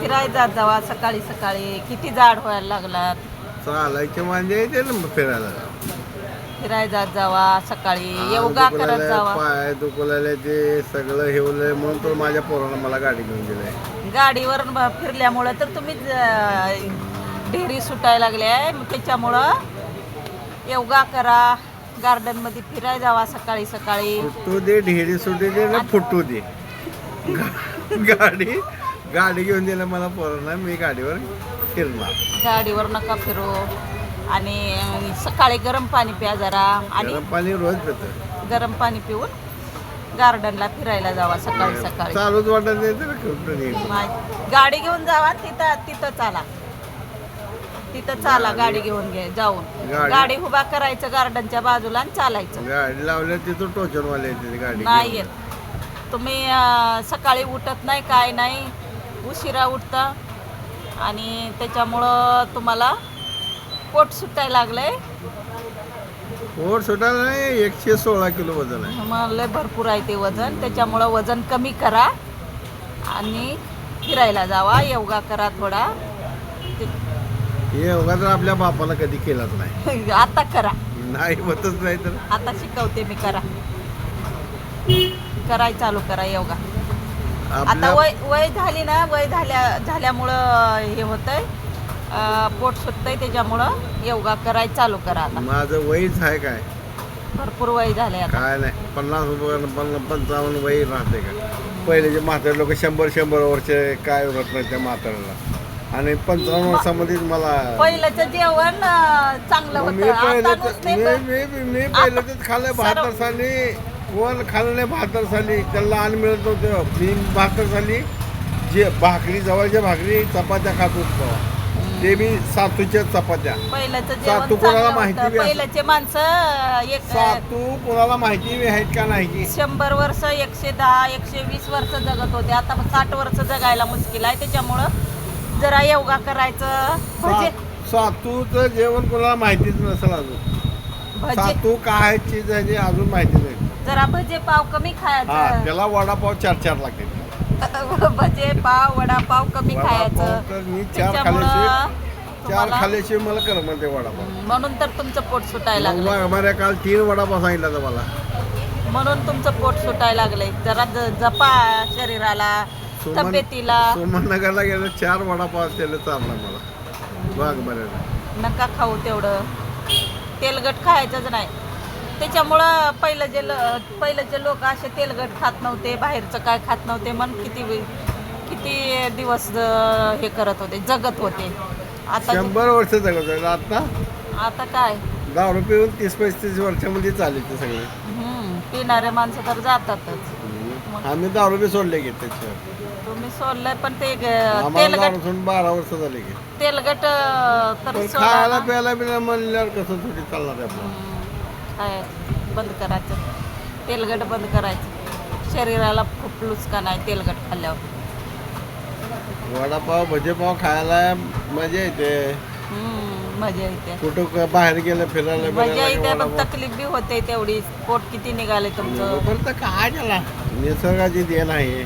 फिराय जात जावा सकाळी सकाळी. किती जाड व्हायला लागलात? चालायचे म्हणजे येते ना फिरायला. फिराय जात जावा सकाळी. योगा करत जावा. पाय दुखवलेले ते सगळं हेवलंय म्हणून तर माझ्या पोरानं मला गाडी घेऊन दिलंय गाडीवर ब- फिरल्यामुळं तर तुम्ही ज- ढेरी सुटायला लागले. आहे मग त्याच्यामुळं योगा करा गार्डनमध्ये फिराय जावा सकाळी सकाळी. फुटू दे ढेरी सुटू दे ना फुटू दे. गा- गाडी गाडी घेऊन दिलं मला पोरांना मी गाडीवर फिरणार. गाडीवर नका फिरू. आणि सकाळी गरम पाणी प्या जरा. आणि गरम पाणी रोज पितो. गरम पाणी पिऊन गार्डनला फिरायला जावा सकाळी सकाळी. चालूच वाटत नाही तर कुठं नाही. मा- गाडी घेऊन जावा तिथं तिथं चाला. तिथं चाला गाडी. घेऊन घे जाऊन. गाडी- गाडी उभा करायचं गार्डनच्या बाजूला आणि चालायचं. गाडी लावल्या तिथं टोचनवाले येते गाडी नाही घेऊन. येत. तुम्ही अं, सकाळी उठत नाही काय नाही. उशिरा उठता आणि त्याच्यामुळं तुम्हाला पोट सुटायला लागलंय. पोट सुटायला नाही एकशे सोळा किलो वजन आहे. मग लय भरपूर आहे ते वजन. त्याच्यामुळं वजन कमी करा आणि फिरायला जावा योगा करा थोडा. ते- योगा तर आपल्या बापाला कधी केलाच नाही. आता करा. नाही होतच नाही तर. आता शिकवते मी करा. कराय चालू करा योगा. आता वय वय झाली ना वय झाल्या झाल्यामुळं हे होतंय. पोट सुटतंय त्याच्यामुळं योगा कराय चालू करा आता. माझं वयच आहे काय? भरपूर वय आता. काय नाही पन्नास रुपये- पन्नास पंचावन्न वय राहते का? पहिले जे म्हातारे लोक शंभर शंभर वर्ष काय होत नाही त्या म्हाताऱ्याला. आणि पंचावन्न वर्षामध्येच मला पहिलंच जेवण चांगलं मी होतं. पहिले आता तर- नुसते मी ब- मी मी पहिले तर खाल्लं बहात्तर साली कोण खाल्लं बहात्तर साली त्याला लहान मिळत नव्हतं. मी बहात्तर साली जे भाकरी जवळच्या भाकरी चपात्या खात होतो. ते बी सातूच्या चपात्या. सातू कोणाला माहिती होतं. पहिल्याचे माणसं एक सातू कोणाला माहिती आहेत का नाही? की शंभर वर्ष एकशे दहा एकशे वीस वर्ष जगत होते. आता साठ वर्ष जगायला मुश्किल आहे. त्याच्यामुळं जरा योगा करायचं. भजे सा- सातूचं जेवण कोणाला माहितीच नसेल अजून. भजे सातू काय चीज आहे ते अजून माहिती नाही. जरा भजे पाव कमी हा खायचं त्याला वडापाव चार चार लागते भजे पाव वडापाव कमी वडापाव खायचं. मी चार त्याच्यामुळं खाल्ल्याशिवाय चार तुम्हाला खाल्ल्याशिवाय मला कर म्हणते वडापाव. म्हणून तर तुमचं पोट सुटायला लागलं मग आम्हाला काल तीन वडापाव सांगितला होता मला म्हणून तुमचं पोट सुटायला लागलंय. जरा ज- जपा शरीराला सुमन- तब्येतीला. सुमननगरला गेलं चार वडापाव त्याला चालला मला. बघ बरं. नका खाऊ तेवढं. तेलगट खायचंच नाही. त्याच्यामुळं पहिलं जे ल पहिलेचे लोक असे तेलगट खात नव्हते बाहेरचं काय खात नव्हते मन किती किती दिवस हे करत होते जगत होते. आता शंभर वर्ष जगत होते. आता? आता काय? दारू पिऊन तीस पस्तीस वर्षामध्ये चालले ते सगळे. हम्म, पिणारे माणसं तर जातातच. आम्ही दारू बी सोडले की त्याच्यावर. तुम्ही सोडलंय पण ते तेलगट बारा वर्ष झाले की. तेलगट तर खायला. प्यायला बी नाही म्हणल्यावर कसं थोडी चालणार आहे आपलं. काय बंद करायचं. तेलगट बंद करायचं. शरीराला खूप लुचका नाही तेलगट खाल्ल्यावर. वडापाव भजेपाव खायला मजा येते. मजा येते. कुठं बाहेर गेलं फिरायला मजा येते पण. तकलीफ बी होते तेवढी. पोट किती निघाले तुमचं? पण तर काय त्याला निसर्गाची देण आहे.